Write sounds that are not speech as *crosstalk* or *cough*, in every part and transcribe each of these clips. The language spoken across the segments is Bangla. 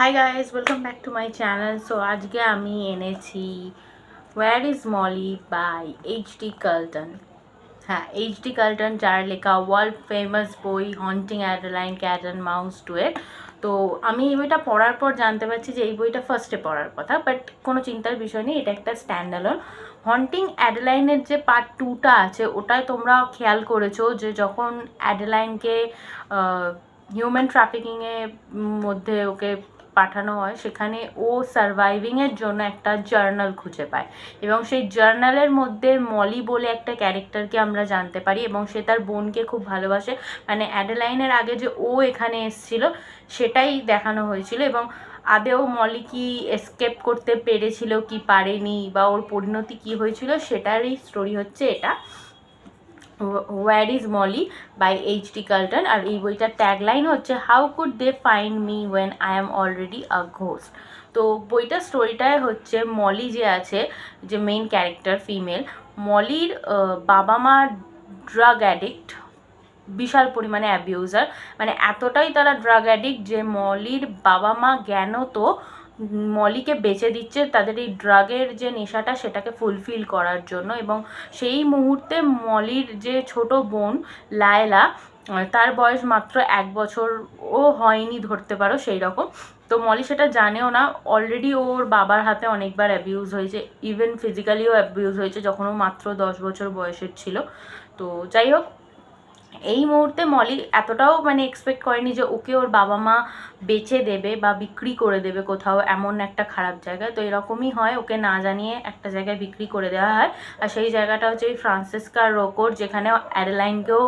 Hi guys welcome back to my channel so আজকে আমি এনেছি where is Molly by H D Carlton হ্যাঁ এইচ ডি কার্লটন যার লেখা ওয়ার্ল্ড ফেমাস বই Haunting Adeline Cat and Mouse duet তো, আমি এই বইটা পড়ার পর জানতে পারছি যে এই বইটা ফার্স্টে পড়ার কথা বাট কোনো চিন্তার বিষয় নেই, এটা একটা স্ট্যান্ডালন হন্টিং অ্যাডেলাইনের যে পার্ট টুটা আছে, ওটায় তোমরা খেয়াল করেছ যে যখন অ্যাডেলাইনকে হিউম্যান ট্রাফিকিংয়ের মধ্যে ওকে পাঠানো হয়, সেখানে ও সারভাইভিংয়ের জন্য একটা জার্নাল খুঁজে পায়। এবং সেই জার্নালের মধ্যে মলি বলে একটা ক্যারেক্টারকে আমরা জানতে পারি এবং সে তার বোনকে খুব ভালোবাসে। মানে অ্যাডেলাইনের আগে যে ও এখানে এসছিল, সেটাই দেখানো হয়েছিল এবং আদেও মলি কি এসকেপ করতে পেরেছিল কি পারেনি বা ওর পরিণতি কি হয়েছিল, সেটারই স্টোরি হচ্ছে এটা। Where is Molly by H D Carlton আর এই বইটার ট্যাগলাইন হচ্ছে how could they find me when I am already a ghost তো বইটার স্টোরিটায় হচ্ছে মলি যে আছে, যে মেইন ক্যারেক্টার ফিমেল মলির বাবা মা ড্রাগ অ্যাডিক্ট বিশাল পরিমাণে অ্যাবিউজার মানে এতটাই তারা ড্রাগ অ্যাডিক্ট যে মলির বাবা মা জ্ঞানত মলিকে বেচে দিচ্ছে তাদের এই ড্রাগের যে নেশাটা সেটাকে ফুলফিল করার জন্য এবং সেই মুহূর্তে মলির যে ছোট বোন লায়লা তার বয়স মাত্র এক বছর ও হয়নি ধরতে পারো সেই রকম। তো মলি সেটা জানেও না অলরেডি ওর বাবার হাতে অনেকবার অ্যাবিউজ হয়েছে ইভেন ফিজিক্যালিও অ্যাবিউজ হয়েছে যখন ও মাত্র দশ বছর বয়সের ছিল। তো যাই হোক, এই মুহূর্তে মলি এতটাও মানে এক্সপেক্ট করেনি যে ওকে ওর বাবা মা বেচে দেবে বা বিক্রি করে দেবে কোথাও এমন একটা খারাপ জায়গায় তো এরকমই হয়, ওকে না জানিয়ে একটা জায়গায় বিক্রি করে দেওয়া হয়। আর সেই জায়গাটা হচ্ছে এই ফ্রান্সিসকার রোকোর, যেখানে অ্যাডলাইনকেও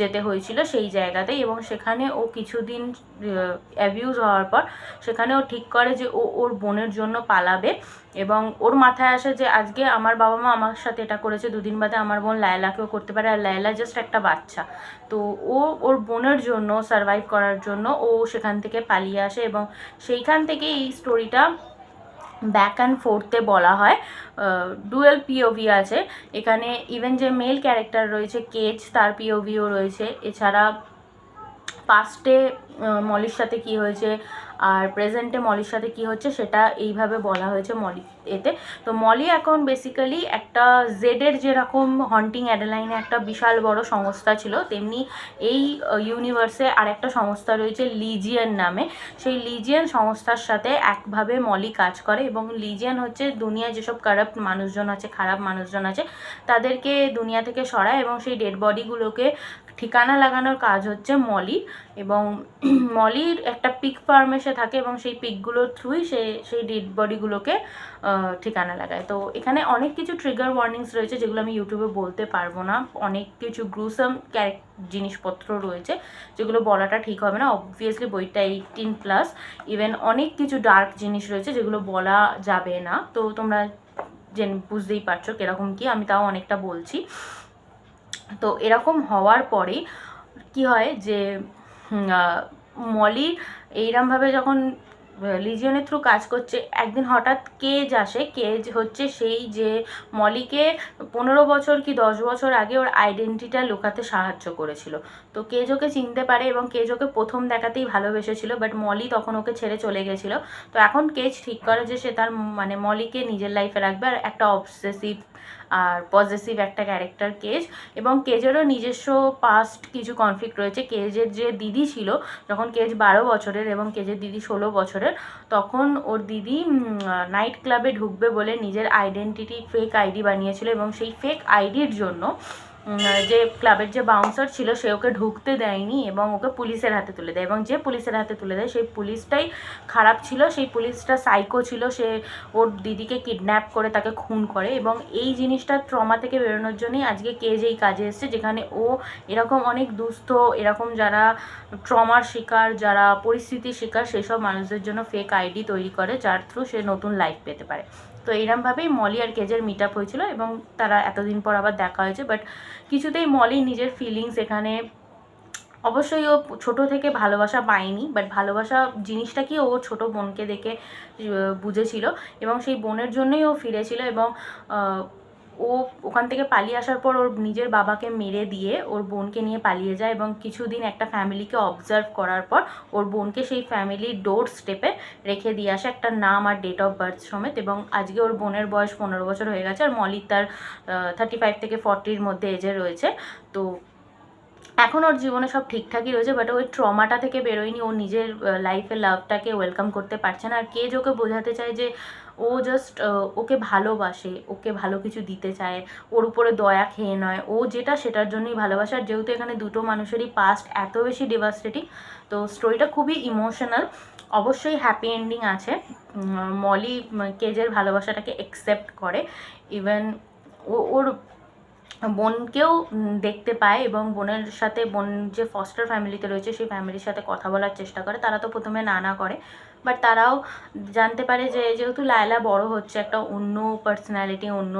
যেতে হয়েছিল সেই জায়গাতেই এবং সেখানে ও কিছুদিন অ্যাবিউজ হওয়ার পর সেখানে ও ঠিক করে যে ও ওর বোনের জন্য পালাবে এবং ওর মাথায় আসে যে আজকে আমার বাবা মা আমার সাথে এটা করেছে, দুদিন বাদে আমার বোন লায়লাকেও করতে পারে। আর লায়লা জাস্ট একটা বাচ্চা। তো ও ওর বোনের জন্য সারভাইভ করার জন্য ও সেখান থেকে পালিয়ে আসে এবং সেইখান থেকে এই স্টোরিটা ব্যাক অ্যান্ড ফোর্থে বলা হয়। ডুয়েল পিওভি আছে। এখানে ইভেন যে মেল ক্যারেক্টার রয়েছে কেচ তার পিওভিও রয়েছে। এছাড়া পাস্টে মলির সাথে কি হয়েছে আর প্রেজেন্টে মলির সাথে কি হচ্ছে সেটা এইভাবে বলা হয়েছে মলি এতে। তো মলি এখন বেসিক্যালি একটা জেডের যেরকম হন্টিং অ্যাডেলাইনে একটা বিশাল বড় সংস্থা ছিল, তেমনি এই ইউনিভার্সে আরেকটা সংস্থা রয়েছে লিজিয়ান নামে। সেই লিজিয়ান সংস্থার সাথে একভাবে মলি কাজ করে এবং লিজিয়ান হচ্ছে দুনিয়ায় যেসব কারাপ্ট মানুষজন আছে, খারাপ মানুষজন আছে, তাদেরকে দুনিয়া থেকে সরায় এবং সেই ডেড বডিগুলোকে ঠিকানা লাগানোর কাজ হচ্ছে মলি এবং *clears throat* মলির একটা পিক ফার্মেসে থাকে এবং সেই পিকগুলোর থ্রুই সে, সেই ডেড বডিগুলোকে ঠিকানা লাগায়। তো এখানে অনেক কিছু ট্রিগার ওয়ার্নিংস রয়েছে যেগুলো আমি ইউটিউবে বলতে পারব না। অনেক কিছু গ্রুসাম ক্যারেক জিনিসপত্র রয়েছে যেগুলো বলাটা ঠিক হবে না। অবভিয়াসলি বইটা এইটিন প্লাস ইভেন অনেক কিছু ডার্ক জিনিস রয়েছে যেগুলো বলা যাবে না। তো তোমরা জেন, বুঝতেই পারছ কীরকম কি। আমি তাও অনেকটা বলছি। তো এরকম হওয়ার পরে কি হয় যে মলি এইরমভাবে যখন লিজিয়নের থ্রু কাজ করছে, একদিন হঠাৎ কেজ আসে কেজ হচ্ছে সেই যে মলিকে পনেরো বছর কি দশ বছর আগে ওর আইডেন্টিটা লুকাতে সাহায্য করেছিল। তো কেজ ওকে চিনতে পারে এবং কেজ ওকে প্রথম দেখাতেই ভালোবেসেছিল বাট মলি তখন ওকে ছেড়ে চলে গেছিল। তো এখন কেজ ঠিক করে যে সে তার মানে মলিকে নিজের লাইফে রাখবে আর একটা অবসেসিভ আর পজিটিভ একটা ক্যারেক্টার কেজ এবং কেজেরও নিজস্ব পাস্ট কিছু কনফ্লিক্ট রয়েছে। কেজের যে দিদি ছিল, যখন কেজ বারো বছরের এবং কেজের দিদি ষোলো বছরের, তখন ওর দিদি নাইট ক্লাবে ঢুকবে বলে নিজের আইডেন্টিটি ফেক আইডি বানিয়েছিল এবং সেই ফেক আইডির জন্য যে ক্লাবের যে বাউন্সার ছিল, সে ওকে ঢুকতে দেয়নি এবং ওকে পুলিশের হাতে তুলে দেয়। এবং যে পুলিশের হাতে তুলে দেয়, সেই পুলিশটাই খারাপ ছিল, সেই পুলিশটা সাইকো ছিল, সে ওর দিদিকে কিডন্যাপ করে তাকে খুন করে। এবং এই জিনিসটা ট্রমা থেকে বেরোনোর জন্যই আজকে কে যেই কাজে এসছে, যেখানে ও এরকম অনেক দুস্থ, এরকম যারা ট্রমার শিকার, যারা পরিস্থিতির শিকার, সেসব মানুষদের জন্য ফেক আইডি তৈরি করে, যার থ্রু সে নতুন লাইফ পেতে পারে। তো এইরমভাবেই মলি আর কেজের মিট আপ হয়েছিল এবং তারা এতদিন পর আবার দেখা হয়েছে বাট কিছুতেই মলি নিজের ফিলিংস এখানে, অবশ্যই ও ছোটো থেকে ভালোবাসা পায়নি বাট ভালোবাসা জিনিসটা কি ও ছোট বোনকে দেখে বুঝেছিল এবং সেই বোনের জন্যই ও ফিরেছিল এবং ও ওখান থেকে পালিয়ে আসার পর ওর নিজের বাবাকে মেরে দিয়ে ওর বোনকে নিয়ে পালিয়ে যায় এবং কিছুদিন একটা ফ্যামিলিকে অবজার্ভ করার পর ওর বোনকে সেই ফ্যামিলির ডোর স্টেপে রেখে দিয়ে আসে। একটা নাম আর ডেট অফ বার্থ সমেত এবং আজকে ওর বোনের বয়স পনেরো বছর হয়ে গেছে আর মলি তার থার্টি ফাইভ থেকে ফর্টির মধ্যে এজে রয়েছে। তো এখন ওর জীবনে সব ঠিকঠাকই রয়েছে বাট ওই ট্রমাটা থেকে বেরোয়নি, ও নিজের লাইফে লাভটাকে ওয়েলকাম করতে পারছে না। আর কে ওকে বোঝাতে চায় যে ও জাস্ট ওকে ভালোবাসে, ওকে ভালো কিছু দিতে চায়, ওর উপরে দয়া খেয়ে নয়, ও যেটা সেটার জন্যই ভালোবাসে। আর যেহেতু এখানে দুটো মানুষেরই পাস্ট এত বেশি ডিভাস্টেটিং তো স্টোরিটা খুবই ইমোশনাল অবশ্যই হ্যাপি এন্ডিং আছে। মলি কেজের ভালোবাসাটাকে একসেপ্ট করে। ইভেন ও, ওর বোনকেও দেখতে পায় এবং বোনের সাথে বোন যে ফস্টার ফ্যামিলিতে রয়েছে, সেই ফ্যামিলির সাথে কথা বলার চেষ্টা করে। তারা তো প্রথমে না না করে। বাট তারাও জানতে পারে যে, যেহেতু লায়লা বড় হচ্ছে, একটা অন্য পার্সোনালিটি অন্য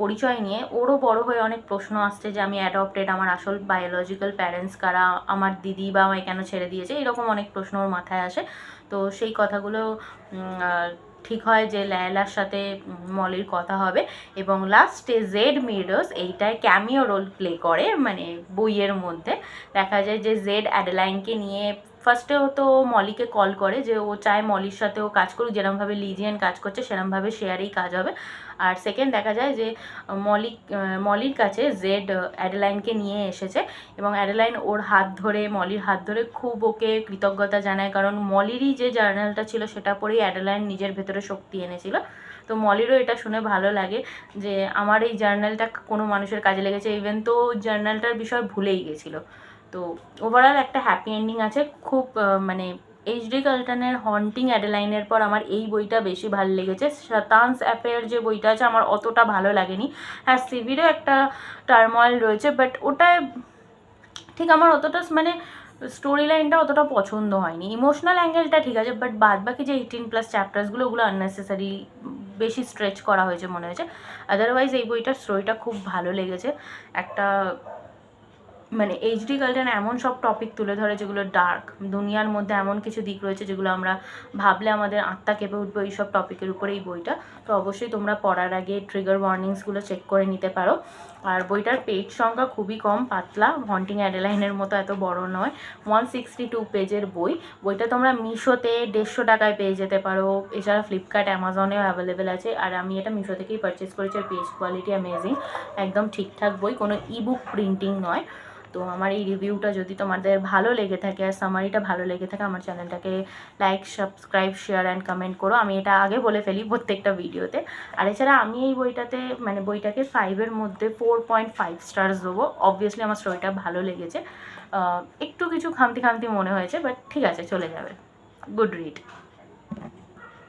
পরিচয় নিয়ে, ওরও বড় হয়ে অনেক প্রশ্ন আসছে যে, আমি অ্যাডপ্টেড আমার আসল বায়োলজিক্যাল প্যারেন্টস কারা, আমার দিদি বা আমায় কেন ছেড়ে দিয়েছে? এরকম অনেক প্রশ্ন ওর মাথায় আসে। তো সেই কথাগুলো ঠিক হয় যে লায়লার সাথে মলির কথা হবে এবং লাস্টে জেড মিডোস এইটায় ক্যামিও রোল প্লে করে মানে বইয়ের মধ্যে। দেখা যায় যে জেড অ্যাডেলাইনকে নিয়ে ফার্স্টে তো মলিকে কল করে যে ও চায় মলির সাথে ও কাজ করুক যেরমভাবে লিজিয়ান কাজ করছে সেরমভাবে শেয়ারেই কাজ হবে। আর সেকেন্ড দেখা যায় যে মলি আহ, মলির কাছে জেড অ্যাডেলাইনকে নিয়ে এসেছে এবং অ্যাডেলাইন ওর হাত ধরে মলির হাত ধরে খুব ওকে কৃতজ্ঞতা জানায় কারণ মলিরই যে জার্নালটা ছিল সেটা পরেই অ্যাডেলাইন নিজের ভেতরে শক্তি এনেছিল। তো মলিরও এটা শুনে ভালো লাগে যে আমার এই জার্নালটা কোনো মানুষের কাজে লেগেছে ইভেন তো জার্নালটার বিষয় ভুলেই গেছিল। তো ওভারঅল একটা হ্যাপি এন্ডিং আছে। খুব মানে এইচডি কাল্টনের হন্টিং অ্যাডেলাইনের পর আমার এই বইটা বেশি ভালো লেগেছে। শতাংশ অ্যাপের যে বইটা আছে আমার অতটা ভালো লাগেনি। হ্যাঁ সিভিরও একটা টার্ময়েল রয়েছে বাট ওটা ঠিক আমার অতটা মানে স্টোরি লাইনটা অতটা পছন্দ হয়নি। ইমোশনাল অ্যাঙ্গেলটা ঠিক আছে বাট বাদ বাকি যে এইটিন প্লাস চ্যাপ্টার্সগুলো ওগুলো আননেসেসারি বেশি স্ট্রেচ করা হয়েছে মনে হয়েছে। আদারওয়াইজ এই বইটার স্টোরিটা খুব ভালো লেগেছে। একটা মানে এইচডি কাল্টেন এমন সব টপিক তুলে ধরে যেগুলো ডার্ক দুনিয়ার মধ্যে এমন কিছু দিক রয়েছে যেগুলো আমরা ভাবলে আমাদের আত্মা কেঁপে উঠবে এই সব টপিকের উপরে এই বইটা। তো অবশ্যই তোমরা পড়ার আগে ট্রিগার ওয়ার্নিংসগুলো চেক করে নিতে পারো। আর বইটার পেজ সংখ্যা খুবই কম, পাতলা হন্টিং অ্যাডেলাইনের মতো এত বড় নয়। ওয়ান সিক্সটি টু পেজের বই। বইটা তোমরা মিশোতে দেড়শো টাকায় পেয়ে যেতে পারো। এছাড়া ফ্লিপকার্ট অ্যামাজনেও অ্যাভেলেবেল আছে। আর আমি এটা মিশো থেকেই পারচেস করেছি। আর পেজ কোয়ালিটি অ্যামেজিং একদম ঠিকঠাক বই। কোনো ইবুক প্রিন্টিং নয়। তো আমার এই রিভিউটা যদি তোমাদের ভালো লেগে থাকে আর সামারিটা ভালো লেগে থাকে, আমার চ্যানেলটাকে like subscribe share and comment করো। আমি এটা আগে বলে ফেলি প্রত্যেকটা ভিডিওতে আর এছাড়া আমি এই বইটাতে মানে বইটাকে ফাইভের মধ্যে ফোর পয়েন্ট ফাইভ স্টার্স দেবো। অবভিয়াসলি আমার স্টোরিটা ভালো লেগেছে। একটু কিছু খামতি খামতি মনে হয়েছে বাট ঠিক আছে, চলে যাবে। Good read